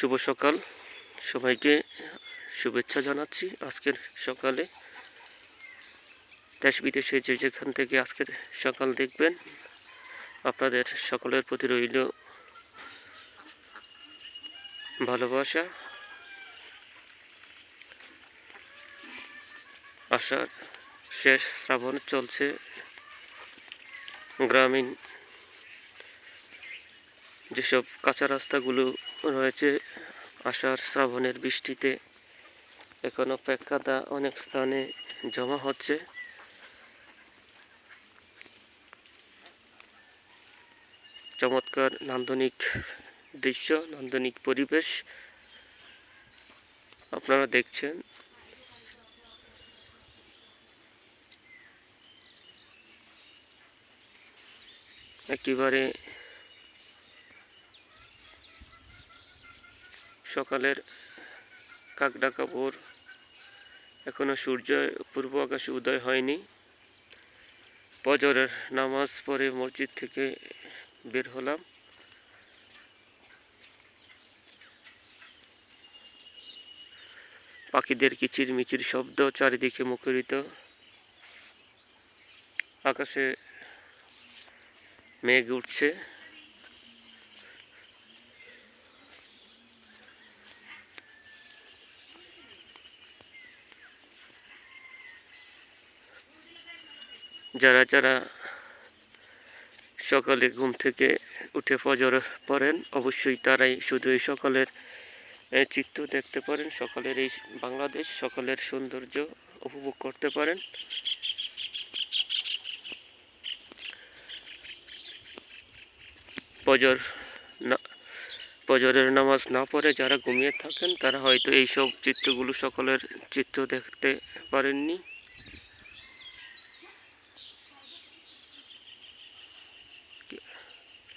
শুভ সকাল। সবাইকে শুভেচ্ছা জানাচ্ছি আজকের সকালে। দেশ বিদেশে যে যেখান থেকে আজকের সকাল দেখবেন, আপনাদের সকলের প্রতি রইল ভালোবাসা আষাঢ় শেষ শ্রাবণ চলছে গ্রামীণ যেসব কাঁচা রাস্তাগুলো রয়েছে, আষাঢ় শ্রাবণের বৃষ্টিতে এখনও প্যাকাদা অনেক স্থানে জমা হচ্ছে। চমৎকার নান্দনিক দৃশ্য, নান্দনিক পরিবেশ আপনারা দেখছেন। একেবারে সকালের কাকডাকা ভোর এখনও সূর্য, পূর্ব আকাশে উদয় হয়নি। ফজরের নামাজ পড়ে মসজিদ থেকে বের হলাম। পাখিদের কিচির মিচির শব্দ চারিদিকে মুখরিত। আকাশে মেঘ উঠছে। যারা যারা সকালে ঘুম থেকে উঠে ফজর পড়েন, অবশ্যই তারাই শুধু এই সকালের চিত্র দেখতে পারেন। সকালের এই বাংলাদেশ, সকালের সৌন্দর্য উপভোগ করতে পারেন। ফজর না, ফজরের নামাজ না পড়ে যারা ঘুমিয়ে থাকেন, তারা হয়তো এই সব চিত্রগুলো সকলের চিত্র দেখতে পারেননি।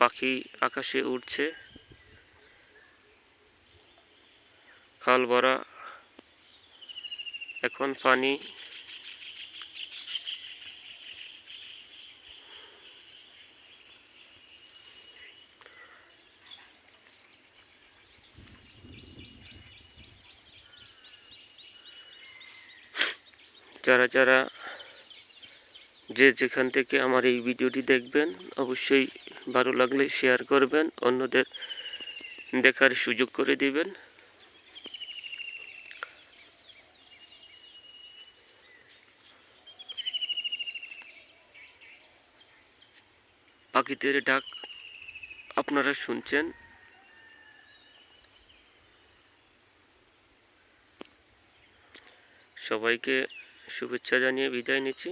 পাখি আকাশে উঠছে খাল ভরা এখন পানি। যারা যারা যে যেখান থেকে আমার এই ভিডিওটি দেখবেন, অবশ্যই ভালো লাগলে শেয়ার করবেন, অন্যদের দেখার সুযোগ করে দিবেন। পাখিদের ডাক আপনারা শুনছেন। সবাইকে শুভেচ্ছা জানিয়ে বিদায় নিচ্ছি।